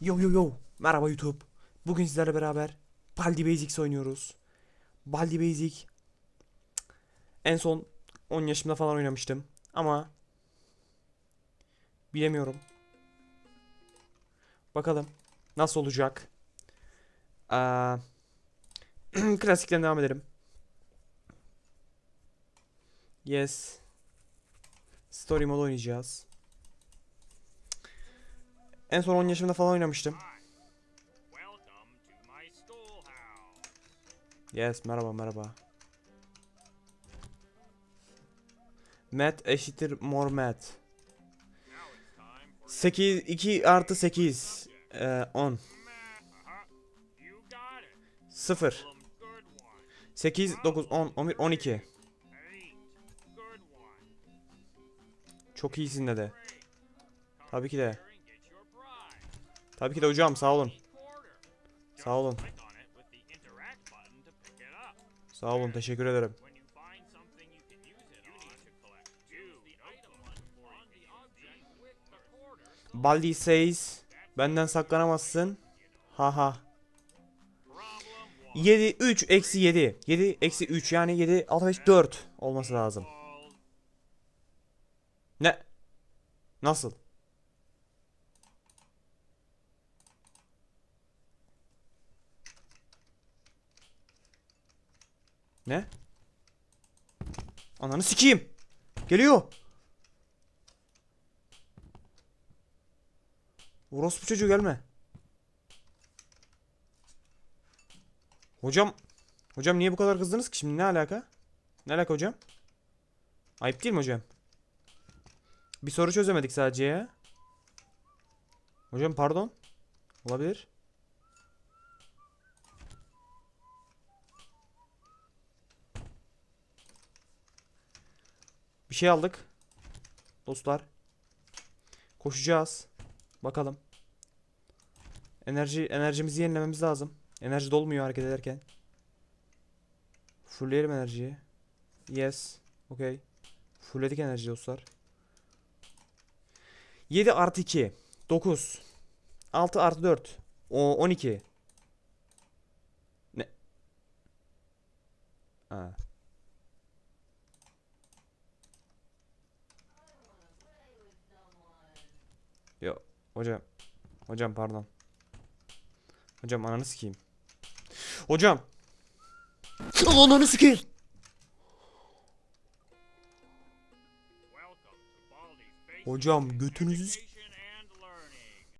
Yo yo yo. Merhaba YouTube. Bugün sizlerle beraber Baldi Basics oynuyoruz. Baldi Basic. En son 10 yaşımda falan oynamıştım. Ama bilemiyorum. Bakalım nasıl olacak. Aa, klasikten devam edelim. Yes. Story mode oynayacağız. En son 10 yaşımda falan oynamıştım. Yes, merhaba merhaba. Matt eşittir more Matt. Now it's time for 8, 2 artı 8. Ee, 10. math. Uh-huh. You got it. 0. Problem good one. 8, 9, 10, 11, 12. Eight. Good one. Çok iyisin. Come Tabii ki de. Tabii ki de hocam sağ olun. Sağ olun. Sağ olun teşekkür ederim. Baldi says benden saklanamazsın. Haha. Problem one. 7, 3, eksi 7. 7, eksi 3 yani 7, 6, 5, 4 olması lazım. Ne? Nasıl? Ne? Ananı sikeyim. Geliyor. Orospu çocuğu gelme. Hocam. Hocam niye bu kadar kızdınız ki şimdi ne alaka? Ne alaka hocam? Ayıp değil mi hocam? Bir soru çözemedik sadece ya. Hocam pardon. Olabilir. Bir şey aldık. Dostlar. Koşacağız. Bakalım. Enerji enerjimizi yenilememiz lazım. Enerji dolmuyor hareket ederken. Fullleyelim enerjiyi. Yes. Okay. Fullledik enerji dostlar. 7 artı 2. 9. 6 artı 4. O 12. Ne? Ha. Yo hocam. Hocam pardon. Hocam ananı sikeyim. Hocam. Ananı sikeyim. Hocam götünüzü.